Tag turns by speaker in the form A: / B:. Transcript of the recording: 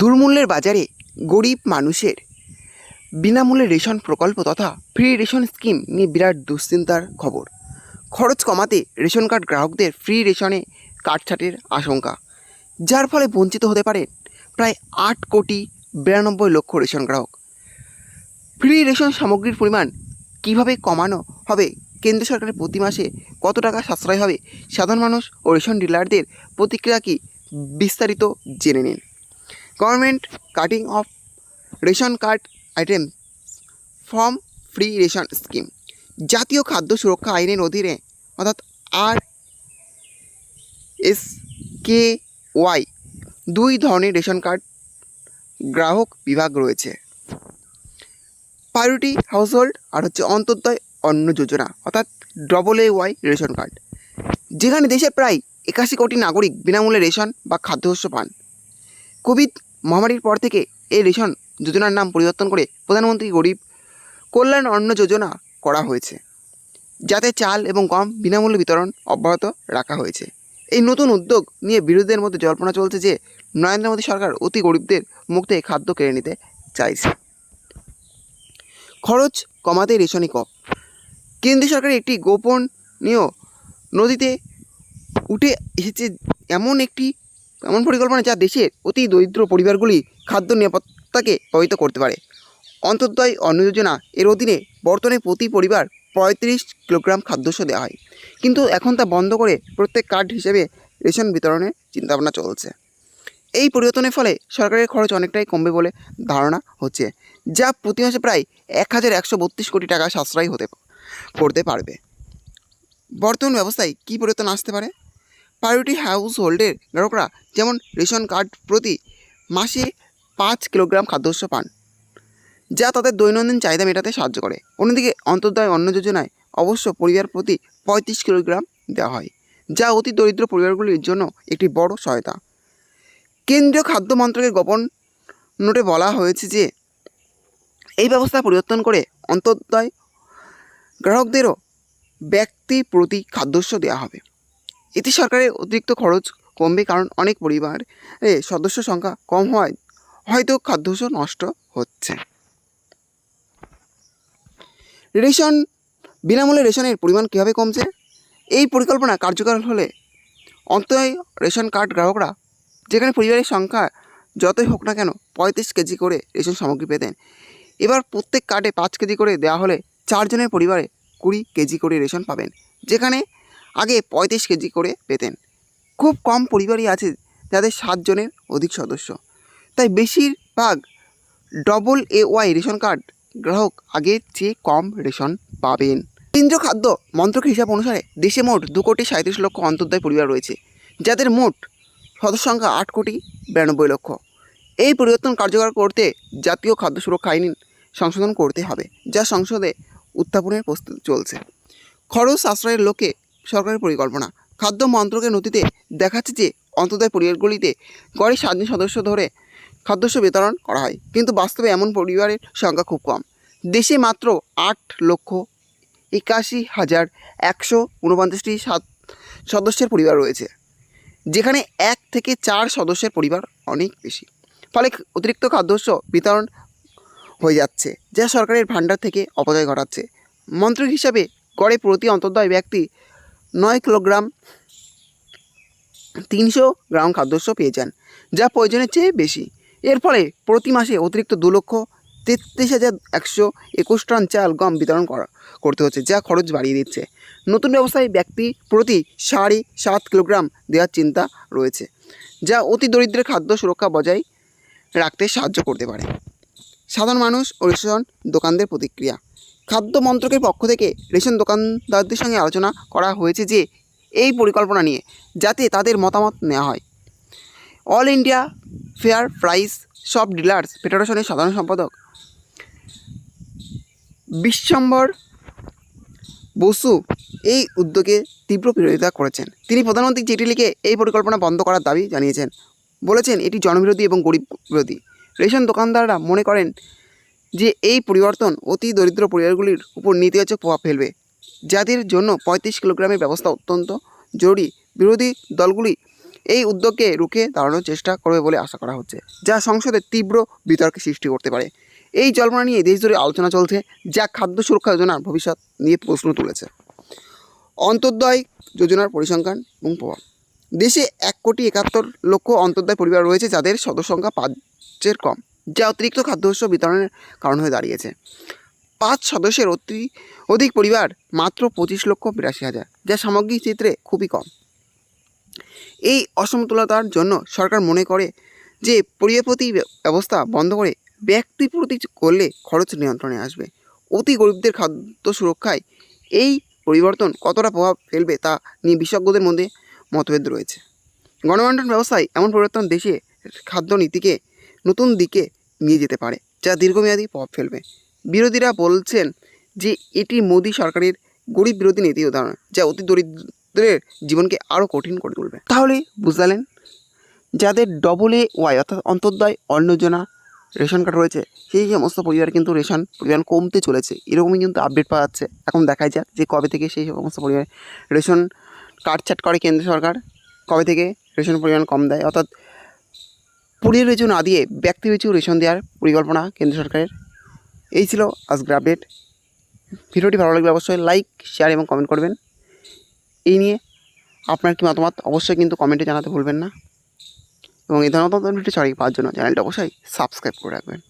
A: দুর্মূল্যের বাজারে গরিব মানুষের বিনামূল্যে রেশন প্রকল্প তথা ফ্রি রেশন স্কিম নিয়ে বিরাট দুশ্চিন্তার খবর। খরচ কমাতে রেশন কার্ড গ্রাহকদের ফ্রি রেশনে কাটছাটের আশঙ্কা। যার ফলে বঞ্চিত হতে পারে প্রায় আট কোটি বিরানব্বই লক্ষ রেশন গ্রাহক। ফ্রি রেশন সামগ্রীর পরিমাণ কীভাবে কমানো হবে, কেন্দ্র সরকারের প্রতি মাসে কত টাকা সাশ্রয় হবে, সাধারণ মানুষ ও রেশন ডিলারদের প্রতিক্রিয়া কি, বিস্তারিত জেনে নিন। Government cutting off ration card item from free ration scheme জাতীয় খাদ্য সুরক্ষা আইনের অধীনে, অর্থাৎ আর এস কে ওয়াই দুই ধরনের রেশন কার্ড গ্রাহক বিভাগ রয়েছে। প্রায়োরিটি হাউসহোল্ড আর হচ্ছে অন্তর্দয় অন্ন যোজনা, অর্থাৎ double A Y ration card যেখানে দেশের প্রায় একাশি কোটি নাগরিক বিনামূল্যে রেশন বা খাদ্যশস্য পান। কোভিড মহামারীর পর থেকে এই রেশন যোজনার নাম পরিবর্তন করে প্রধানমন্ত্রী গরিব কল্যাণ অন্ন যোজনা করা হয়েছে, যাতে চাল এবং গম বিনামূল্যে বিতরণ অব্যাহত রাখা হয়েছে। এই নতুন উদ্যোগ নিয়ে বিরোধীদের মধ্যে জল্পনা চলছে যে, নরেন্দ্র মোদী সরকার অতি গরিবদের মুখ থেকে খাদ্য কেড়ে নিতে চাইছে। খরচ কমাতে রেশনই কপ কেন্দ্রীয় সরকারের একটি গোপনীয় নদীতে উঠে এসেছে এমন একটি এমন পরিকল্পনা যা দেশের অতি দরিদ্র পরিবারগুলি খাদ্য নিরাপত্তাকে প্রভাবিত করতে পারে। অন্তর্দয় অন্ন যোজনা এর অধীনে বর্তমানে প্রতি পরিবার পঁয়ত্রিশ কিলোগ্রাম খাদ্যশস্য দেওয়া হয়। কিন্তু এখন তা বন্ধ করে প্রত্যেক কার্ড হিসেবে রেশন বিতরণের চিন্তাভাবনা চলছে। এই পরিবর্তনের ফলে সরকারের খরচ অনেকটাই কমবে বলে ধারণা হচ্ছে, যা প্রতি মাসে প্রায় এক হাজার একশো বত্রিশ কোটি টাকা সাশ্রয়ী হতে করতে পারবে। বর্তমান ব্যবস্থায় কী পরিবর্তন আসতে পারে? প্রায়োরিটি হাউস হোল্ডের গ্রাহকরা যেমন রেশন কার্ড প্রতি মাসে পাঁচ কিলোগ্রাম খাদ্যশস্য পান, যা তাদের দৈনন্দিন চাহিদা মেটাতে সাহায্য করে। অন্যদিকে অন্তর্দয় অন্ন যোজনায় অবশ্য পরিবার প্রতি পঁয়ত্রিশ কিলোগ্রাম দেওয়া হয়, যা অতি দরিদ্র পরিবারগুলির জন্য একটি বড় সহায়তা। কেন্দ্রীয় খাদ্য মন্ত্রকের গোপন নোটে বলা হয়েছে যে, এই ব্যবস্থা পরিবর্তন করে অন্তর্দয় গ্রাহকদেরও ব্যক্তি প্রতি খাদ্যশস্য দেওয়া হবে। এতে সরকারের অতিরিক্ত খরচ কমবে কারণ অনেক পরিবারে সদস্য সংখ্যা কম হওয়ায় হয়তো খাদ্যশস্য নষ্ট হচ্ছে। রেশন, বিনামূল্যে রেশনের পরিমাণ কীভাবে কমছে? এই পরিকল্পনা কার্যকর হলে অন্তয় রেশন কার্ড গ্রাহকরা, যেখানে পরিবারের সংখ্যা যতই হোক না কেন পঁয়ত্রিশ কেজি করে রেশন সামগ্রী পেতেন এবার প্রত্যেক কার্ডে পাঁচ কেজি করে দেওয়া হলে চারজনের পরিবারে কুড়ি কেজি করে রেশন পাবেন, যেখানে আগে পঁয়ত্রিশ কেজি করে পেতেন। খুব কম পরিবারই আছে যাদের সাতজনের অধিক সদস্য। তাই বেশিরভাগ double A Y ration card গ্রাহক আগের চেয়ে কম রেশন পাবেন। কেন্দ্রীয় খাদ্য মন্ত্রকের হিসাব অনুসারে দেশে মোট দু কোটি সাঁত্রিশ লক্ষ অন্তর্দায় পরিবার রয়েছে, যাদের মোট সদস্য সংখ্যা আট কোটি বিরানব্বই লক্ষ। এই পরিবর্তন কার্যকর করতে জাতীয় খাদ্য সুরক্ষা আইন সংশোধন করতে হবে, যা সংসদে উত্থাপনের প্রস্তুতি চলছে। খরচ সাশ্রয়ের লক্ষ্যে সরকারের পরিকল্পনা। খাদ্য মন্ত্রকের নথিতে দেখাচ্ছে যে অন্তর্দায় পরিবারগুলিতে গড়ে সাতজন সদস্য ধরে খাদ্যশস্য বিতরণ করা হয়। কিন্তু বাস্তবে এমন পরিবারের সংখ্যা খুব কম। দেশে মাত্র আট লক্ষ একাশি হাজার একশো উনপঞ্চাশটি সাত সদস্যের পরিবার রয়েছে, যেখানে এক থেকে চার সদস্যের পরিবার অনেক বেশি। ফলে অতিরিক্ত খাদ্যশস্য বিতরণ হয়ে যাচ্ছে, যা সরকারের ভাণ্ডার থেকে অপচয় ঘটাচ্ছে। মন্ত্রক হিসাবে গড়ে প্রতি অন্তর্দয় ব্যক্তি নয় কিলোগ্রাম তিনশো গ্রাম খাদ্যশস্য পেয়ে যান, যা প্রয়োজনের চেয়ে বেশি। এর ফলে প্রতি মাসে অতিরিক্ত দু লক্ষ তেত্রিশ হাজার একশো একুশ টন চাল গম বিতরণ করা, করতে হচ্ছে, যা খরচ বাড়িয়ে দিচ্ছে। নতুন ব্যবস্থায় ব্যক্তি প্রতি সাড়ে সাত কিলোগ্রাম দেওয়ার চিন্তা রয়েছে, যা অতি দরিদ্রের খাদ্য সুরক্ষা বজায় রাখতে সাহায্য করতে পারে। সাধারণ মানুষ ও রেশন দোকানদের প্রতিক্রিয়া। খাদ্য মন্ত্রকের পক্ষ থেকে রেশন দোকানদারদের সঙ্গে আলোচনা করা হয়েছে যে, এই পরিকল্পনা নিয়ে, যাতে তাদের মতামত নেওয়া হয়। All India fair price shop dealers ফেডারেশনের সাধারণ সম্পাদক বিশ্বম্বর বসু এই উদ্যোগে তীব্র বিরোধিতা করেছেন। তিনি প্রধানমন্ত্রী চিঠি লিখে এই পরিকল্পনা বন্ধ করার দাবি জানিয়েছেন। বলেছেন, এটি জনবিরোধী এবং গরিব বিরোধী। রেশন দোকানদাররা মনে করেন যে এই পরিবর্তন অতি দরিদ্র পরিবারগুলির উপর নেতিবাচক প্রভাব ফেলবে। যাদের জন্য পঁয়ত্রিশ কিলোগ্রামের ব্যবস্থা অত্যন্ত জরুরি। বিরোধী দলগুলি এই উদ্যোগকে রুখে দাঁড়ানোর চেষ্টা করবে বলে আশা করা হচ্ছে, যা সংসদে তীব্র বিতর্কের সৃষ্টি করতে পারে। এই জল্পনা নিয়ে দেশ জুড়ে আলোচনা চলছে, যা খাদ্য সুরক্ষা যোজনার ভবিষ্যৎ নিয়ে প্রশ্ন তুলেছে। অন্তর্দয় যোজনার পরিসংখ্যান এবং প্রভাব। দেশে এক কোটি একাত্তর লক্ষ অন্তর্দয় পরিবার রয়েছে, যাদের সদস্য সংখ্যা পাঁচের কম। যা অতিরিক্ত খাদ্যশস্য বিতরণের কারণ হয়ে দাঁড়িয়েছে। পাঁচ সদস্যের অতি, অধিক পরিবার মাত্র পঁচিশ লক্ষ বিরাশি হাজার, যা সামগ্রিক চিত্রে খুবই কম। এই অসমতুলতার জন্য সরকার মনে করে যে পরিবেশপ্রতি ব্যবস্থা বন্ধ করে ব্যক্তি প্রতি করলে খরচ নিয়ন্ত্রণে আসবে। অতি গরিবদের খাদ্য সুরক্ষায় এই পরিবর্তন কতটা প্রভাব ফেলবে তা নিয়ে বিশেষজ্ঞদের মধ্যে মতভেদ রয়েছে। গণবন্টন ব্যবস্থায় এমন পরিবর্তন দেশে খাদ্য নীতিকে নতুন দিকে নিয়ে যেতে পারে, যা দীর্ঘমেয়াদী প্রভাব ফেলবে। বিরোধীরা বলছেন যে এটি মোদী সরকারের গরিব বিরোধী নীতি উদাহরণ, যা অতি দরিদ্রের জীবনকে আরও কঠিন করে তুলবে। তাহলে বুঝলেন, যাদের ডবল এ ওয়াই অর্থাৎ অন্তর্দয় অন্ন যোজনা রেশন কার্ড রয়েছে, সেই সমস্ত পরিবার কিন্তু রেশন পরিমাণ কমতে চলেছে। এরকমই কিন্তু আপডেট পাওয়া যাচ্ছে। এখন দেখাই যাক যে কবে থেকে সেই সমস্ত পরিবার রেশন কার্ড ছাট করে কেন্দ্র সরকার, কবে থেকে রেশন পরিমাণ কম দেয়। অর্থাৎ পরিবার রেচু না দিয়ে ব্যক্তি রেচু রেশন দেওয়ার পরিকল্পনা কেন্দ্র সরকারের। এই ছিল আজকের আপডেট ভিডিওটি ভালো লাগলে অবশ্যই লাইক শেয়ার এবং কমেন্ট করবেন। এই নিয়ে আপনার কি মতামত অবশ্যই কিন্তু কমেন্টে জানাতে ভুলবেন না। এবং এই ধরনের ভিডিও ছড়িয়ে পাওয়ার জন্য চ্যানেলটা অবশ্যই সাবস্ক্রাইব করে রাখবেন।